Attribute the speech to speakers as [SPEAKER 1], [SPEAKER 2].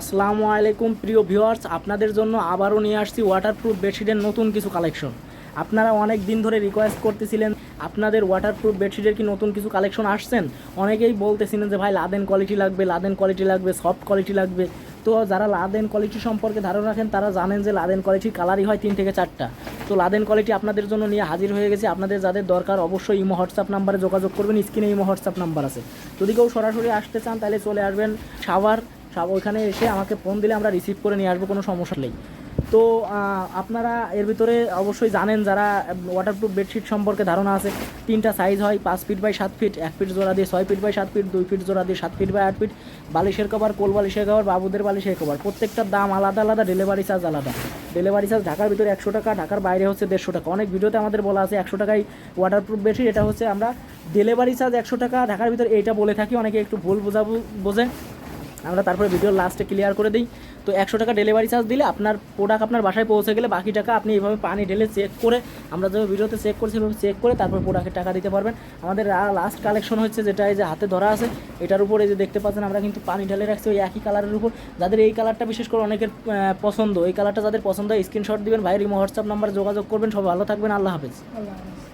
[SPEAKER 1] আসসালামু আলাইকুম, প্রিয় ভিউয়ার্স। আপনাদের জন্য আবারও নিয়ে আসছি ওয়াটারপ্রুফ বেডশিটের নতুন কিছু কালেকশন আপনারা অনেক দিন ধরে রিকোয়েস্ট করতেছিলেন, আপনাদের ওয়াটারপ্রুফ বেডশিটের কি নতুন কিছু কালেকশন আসছেন? অনেকেই বলতেছিলেন যে, ভাই লাদেন কোয়ালিটি লাগবে লাদেন কোয়ালিটি লাগবে সফট কোয়ালিটি লাগবে। তো যারা লাদেন কোয়ালিটি সম্পর্কে ধারণা রাখেন, তারা জানেন যে লাদেন কোয়ালিটির কালারই হয় তিন থেকে চারটা। তো লাদেন কোয়ালিটি আপনাদের জন্য নিয়ে হাজির হয়ে গেছে। আপনাদের যাদের দরকার, অবশ্যই ইমো হোয়াটসঅ্যাপ নাম্বারে যোগাযোগ করবেন। স্ক্রিনে ইমো হোয়াটসঅ্যাপ নাম্বার আছে। যদি কেউ সরাসরি আসতে চান, তাহলে চলে আসবেন সাভার সব ওইখানে এসে আমাকে ফোন দিলে আমরা রিসিভ করে নিয়ে আসব, কোনো সমস্যা নেই। তো আপনারা এর ভিতরে অবশ্যই জানেন যারা ওয়াটারপ্রুফ বেডশিট সম্পর্কে ধারণা আছে, তিনটা সাইজ হয়, পাঁচ ফিট বাই সাত ফিট এক ফিট জোড়া দিয়ে ছয় ফিট বাই সাত ফিট দুই ফিট জোড়া দিয়ে সাত ফিট বাই আট ফিট বালিশের কভার কোল বালিশের কভার বাবুদের বালিশের কভার প্রত্যেকটার দাম আলাদা আলাদা ডেলিভারি চার্জ আলাদা। ডেলিভারি চার্জ ঢাকার ভিতরে একশো টাকা, ঢাকার বাইরে হচ্ছে দেড়শো টাকা। অনেক ভিডিওতে আমাদের বলা আছে একশো টাকায় ওয়াটারপ্রুফ বেডশিট এটা হচ্ছে আমরা ডেলিভারি চার্জ একশো টাকা, ঢাকার ভিতরে এইটা বলে থাকি, অনেকে একটু ভুল বোঝাবো বোঝে। আমরা তারপরে ভিডিওর লাস্টে ক্লিয়ার করে দিই। তো একশো টাকা ডেলিভারি চার্জ দিলে আপনার প্রোডাক্ট আপনার বাসায় পৌঁছে গেলে বাকি টাকা আপনি এইভাবে পানি ঢেলে চেক করে আমরা যেভাবে ভিডিওতে চেক করছি, সেভাবে চেক করে তারপর প্রোডাক্টের টাকা দিতে পারবেন। আমাদের লাস্ট কালেকশন হচ্ছে যেটা এই যে হাতে ধরা আছে, এটার উপরে যে দেখতে পাচ্ছেন আমরা কিন্তু পানি ঢেলে রাখছি ওই একই কালারের উপর। যাদের এই কালারটা বিশেষ করে অনেকের পছন্দ এই কালারটা যাদের পছন্দ হয় স্ক্রিনশট দিবেন। ভাইয়ের হোয়াটসঅ্যাপ নাম্বার যোগাযোগ করবেন। সবাই ভালো থাকবেন। আল্লাহ হাফেজ।
[SPEAKER 2] আল্লাহ হাফেজ।